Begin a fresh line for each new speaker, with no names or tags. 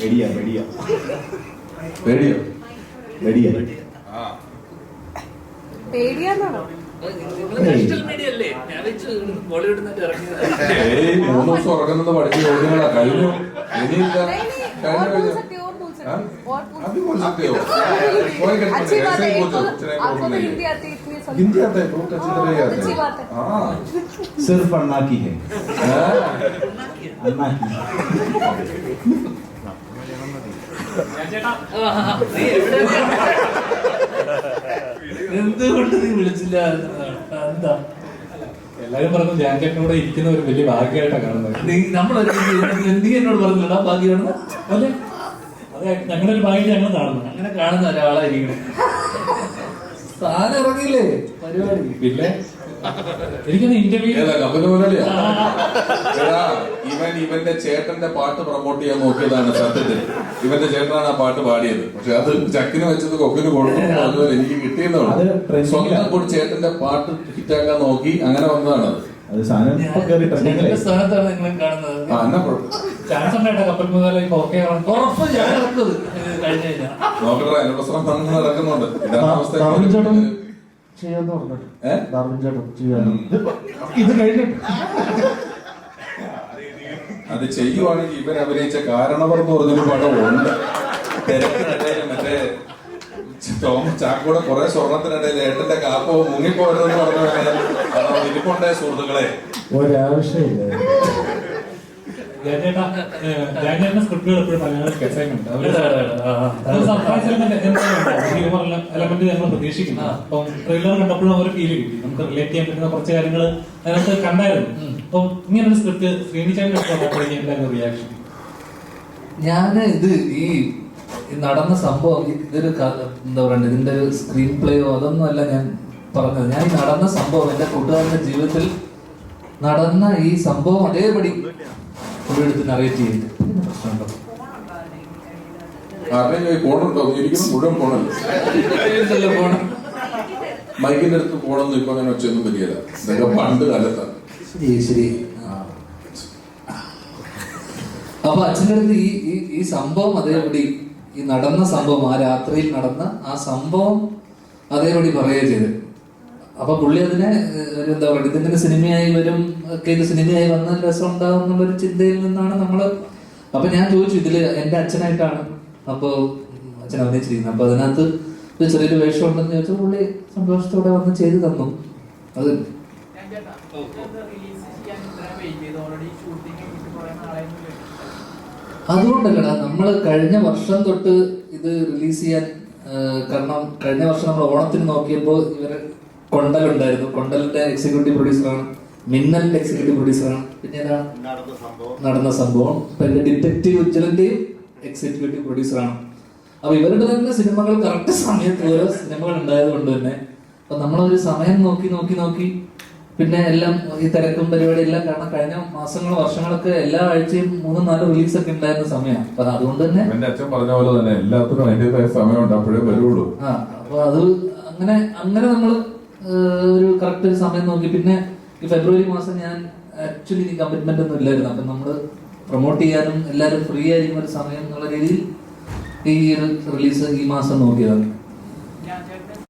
വെടിയ വെടിയ
പേടിയോ
വെടിയ
ആ
പേടിയാന്നാണോ
social media അല്ലേ ഞാൻ വെച്ച് ബോളിവുഡിൽ നിന്ന് ഇറങ്ങിയത്
ഏയ് മൂന്ന് ദിവസം ഉറങ്ങുന്നത് പഠിച്ച ചോദ്യങ്ങളാ കഴിഞ്ഞു ഇനിയില്ല
नहीं नहीं
കഴിഞ്ഞ
और बोल
കഴിഞ്ഞ
सकते हो और बोल सकते हो और पूछ
अभी बोल सकते हो कोई गलती
अच्छी
नहीं
बात
ऐसे
है
ही
एक
बोल
तो
दो चले
आपको तो
नहीं
हिंदी
है
आती है इतनी सब
हिंदी आता है बहुत अच्छी तरह ही आता
अच्छी
है
बात है
हाँ
सिर्फ अन्ना की है
हाँ?
अन्ना की
നീ എവിടെ എന്തുകൊണ്ട് നീ വിളിച്ചില്ല? എന്താ?
എല്ലാരും പറഞ്ഞു ഞാൻ ചേട്ടനോട് ഇരിക്കുന്ന ഒരു വലിയ ഭാഗ്യമായിട്ടാണ് കാണുന്നത്.
നീ നമ്മളൊരു നീ എന്നോട് പറഞ്ഞില്ലടാ ഭാഗ്യമാണ്
അല്ലെ? അത് ഞങ്ങളുടെ ഒരു ഭാഗ്യം ഞങ്ങൾ കാണുന്നു.
അങ്ങനെ കാണുന്ന ഒരാളായിരിക്കണം. സ്ഥാനം ഇറങ്ങിയില്ലേ? പരിപാടി
പിന്നെ? ഇന്റർവ്യൂ
ഇവൻ ഇവന്റെ ചേട്ടന്റെ പാട്ട് പ്രൊമോട്ട് ചെയ്യാൻ നോക്കിയതാണ് സത്യത്തിൽ. ഇവന്റെ ചേട്ടനാണ് ആ പാട്ട് പാടിയത്. പക്ഷെ അത് ചക്കിന് വെച്ചത് കൊക്കിന് കൊടുത്തു. അതുപോലെ എനിക്ക്
കിട്ടിയതാണ്
സ്വന്തം. കൂടി ചേട്ടന്റെ പാട്ട് ഹിറ്റാക്കാൻ നോക്കി അങ്ങനെ വന്നതാണ് അത്
അത് സാധനം
സ്ഥാനത്താണ് നിങ്ങളെ കാണുന്നത്.
ചാൻസ് ഉണ്ടായിട്ടോ കപ്പൽ ഓക്കെ
ഉറപ്പ് ഞാൻ
നോക്കട്ടെ നടക്കുന്നുണ്ട്.
ചെയ്യാന്ന് പറഞ്ഞിട്ട്.
ഏ?
ഡാർവിൻ ചേട്ടൻ ചെയ്യാന്ന് ഇത് കഴിഞ്ഞിട്ട്.
അത് ചെയ്യുവാണെങ്കിൽ ഇവൻ അഭിനയിച്ച കാരണവർ എന്ന് പറഞ്ഞൊരു പടം ഉണ്ട്. തിരക്കിനിടയിൽ മറ്റേ ടോം ചാക്കോടെ കുറെ സ്വർണത്തിനിടയിൽ ഏട്ടന്റെ കാപ്പോ മുങ്ങിപ്പോരുതെന്ന് പറഞ്ഞു ഇരിപ്പുണ്ടായ ഇരിപ്പുണ്ടേ സുഹൃത്തുക്കളെ.
ഒരാവശ്യമില്ല.
ചേട്ടന്റെ സ്ക്രിപ്റ്റുകൾ എപ്പോഴും മലയാളം എലമെന്റ് ഞങ്ങൾ പ്രതീക്ഷിക്കുന്നു. അപ്പം ട്രെയിലർ കണ്ടപ്പോഴും ഒരു ഫീൽ കിട്ടി. നമുക്ക് റിലേറ്റ് ചെയ്യാൻ പറ്റുന്ന കുറച്ച് കാര്യങ്ങൾ അതിനകത്ത് കണ്ടായിരുന്നു. അപ്പം ഇങ്ങനെ ഒരു സ്ക്രിപ്റ്റ് ശ്രീനിച്ചാൻ റിയാക്ഷൻ
ഞാൻ ഇത് ഈ നടന്ന സംഭവം ഇതൊരു എന്താ പറയുക ഇതിന്റെ ഒരു സ്ക്രീൻ പ്ലേയോ അതൊന്നും അല്ല ഞാൻ പറഞ്ഞത്. ഞാൻ ഈ നടന്ന സംഭവം എന്റെ കൂട്ടുകാരന്റെ ജീവിതത്തിൽ നടന്ന ഈ സംഭവം അതേപടി എടുത്ത് നറേറ്റ് ചെയ്യുന്നു ഇതിന് പ്രശ്നമുണ്ടോ
ആരുടെയും ഫോണുണ്ടോ ഇരിക്കുന്ന മുഴുവൻ ഫോണല്ല
ഇതല്ലേ ഫോണ്?
മൈക്കിന്റെ അടുത്ത് പോണെന്ന് ഇപ്പൊ അങ്ങനെ വെച്ചൊന്നും പറ്റിയല്ല. ഇതൊക്കെ പണ്ട് കാലത്താണ്
ശരി ശരി. അപ്പൊ അച്ഛന്റെ അടുത്ത് ഈ ഈ ഈ സംഭവം അതേപടി ഈ നടന്ന സംഭവം ആ രാത്രിയിൽ നടന്ന ആ സംഭവം അതേപടി പറയുക ചെയ്ത്. അപ്പൊ പുള്ളി അതിനെ എന്താ പറയുക ഇതിങ്ങനെ സിനിമയായി വരും ഒക്കെ ഇത് സിനിമയായി വന്നാൽ രസം ഉണ്ടാവും എന്നുള്ളൊരു ചിന്തയിൽ നിന്നാണ് നമ്മൾ അപ്പൊ ഞാൻ ചോദിച്ചു ഇതിൽ എന്റെ അച്ഛനായിട്ടാണ് അപ്പൊ അച്ഛൻ അഭിനയിച്ചിരിക്കുന്നത്. അപ്പൊ അതിനകത്ത് ഒരു ചെറിയൊരു വേഷം ഉണ്ടെന്ന് ചോദിച്ചാൽ പുള്ളി സന്തോഷത്തോടെ വന്ന് ചെയ്തു തന്നു. അത് അതുകൊണ്ടല്ലടാ നമ്മൾ കഴിഞ്ഞ വർഷം തൊട്ട് ഇത് റിലീസ് ചെയ്യാൻ കാരണം കഴിഞ്ഞ വർഷം നമ്മൾ ഓണത്തിന് നോക്കിയപ്പോൾ ഇവർ കൊണ്ടലുണ്ടായിരുന്നു കൊണ്ടലിന്റെ എക്സിക്യൂട്ടീവ് പ്രൊഡ്യൂസറാണ് മിന്നലിന്റെ എക്സിക്യൂട്ടീവ് പ്രൊഡ്യൂസറാണ് പിന്നെ ഏതാണ് നടന്ന സംഭവം. പിന്നെ ഡിറ്റക്റ്റീവ് ഉജ്ജലന്റെയും എക്സിക്യൂട്ടീവ് പ്രൊഡ്യൂസറാണ് അപ്പൊ ഇവരുടെ തന്നെ സിനിമകൾ കറക്റ്റ് സമയത്ത് ഓരോ സിനിമകൾ ഉണ്ടായത് കൊണ്ട് തന്നെ അപ്പൊ നമ്മളൊരു സമയം നോക്കി നോക്കി നോക്കി പിന്നെ എല്ലാം ഈ തിരക്കും പരിപാടി എല്ലാം കാരണം കഴിഞ്ഞ മാസങ്ങളോ വർഷങ്ങളൊക്കെ എല്ലാ ആഴ്ചയും മൂന്നും നാലും റിലീസ് ഒക്കെ ഉണ്ടായിരുന്ന സമയമാണ്. അപ്പൊ അതുകൊണ്ട് തന്നെ
എന്റെ അച്ഛൻ പറഞ്ഞ പോലെ തന്നെ എല്ലാത്തിനും അതിന്റേതായ സമയമുണ്ട് അപ്പോഴേ വരുള്ളൂ.
ആ അപ്പൊ അത് അങ്ങനെ അങ്ങനെ നമ്മൾ ഒരു കറക്റ്റ് ഒരു സമയം നോക്കി. പിന്നെ ഈ ഫെബ്രുവരി മാസം ഞാൻ ആക്ച്വലി ഇനി കമ്മിറ്റ്മെന്റ് ഒന്നും ഇല്ലായിരുന്നു. അപ്പൊ നമ്മൾ പ്രൊമോട്ട് ചെയ്യാനും എല്ലാവരും ഫ്രീ ആയിരിക്കുന്ന ഒരു സമയം എന്നുള്ള രീതിയിൽ ഈ ഒരു റിലീസ് ഈ മാസം നോക്കിയതാണ്.